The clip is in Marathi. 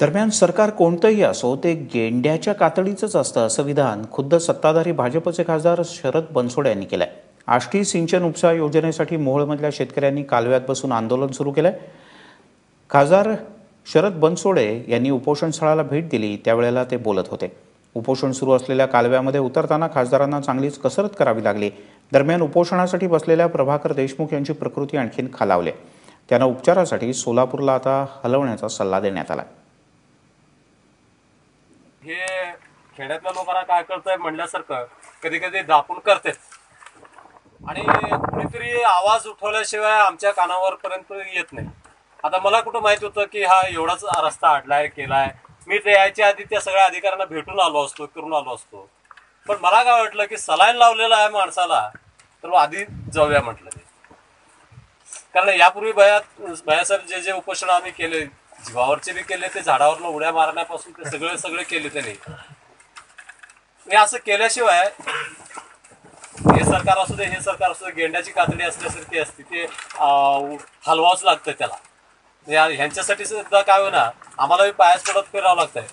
दरम्यान सरकार कोणतंही असो ते गेंड्याच्या कातडीचंच असतं असं विधान खुद्द सत्ताधारी भाजपचे खासदार शरद बनसोडे यांनी केलं आहे आष्टी सिंचन उपसा योजनेसाठी मोहोळमधल्या शेतकऱ्यांनी कालव्यात बसून आंदोलन सुरू केलं आहे खासदार शरद बनसोडे यांनी उपोषण स्थळाला भेट दिली त्यावेळेला ते बोलत होते. उपोषण सुरू असलेल्या कालव्यामध्ये उतरताना खासदारांना चांगलीच कसरत करावी लागली. दरम्यान उपोषणासाठी बसलेल्या प्रभाकर देशमुख यांची प्रकृती आणखीन खालावली. त्यांना उपचारासाठी सोलापूरला आता हलवण्याचा सल्ला देण्यात आला हे खेड्यातल्या लोकांना काय कळतंय म्हणल्यासारखं कधी कधी दापून करते आणि कुणीतरी आवाज उठवल्याशिवाय आमच्या कानावर पर्यंत येत नाही. आता मला कुठं माहीत होतं की हा एवढाच रस्ता अडलाय केलाय. मी ते यायच्या आधी त्या सगळ्या अधिकाऱ्यांना भेटून आलो असतो करून आलो असतो. पण मला काय वाटलं की सलाईन लावलेला आहे माणसाला तर आधी जाऊया म्हटलं ते कारण यापूर्वी भयात भयासाहेब जे जे उपोषण आम्ही केले जीवावरचे बी केले ते झाडावर उड्या मारण्यापासून ते सगळे सगळे केले त्याने. हे असं केल्याशिवाय हे सरकार असू दे हे सरकार असू दे गेंड्याची कातडी असल्यासारखी असते ते अं, हलवावंच लागतं त्याला. ह्यांच्यासाठी सुद्धा काय होईना आम्हाला बी पायास पडत फिरावं लागतंय.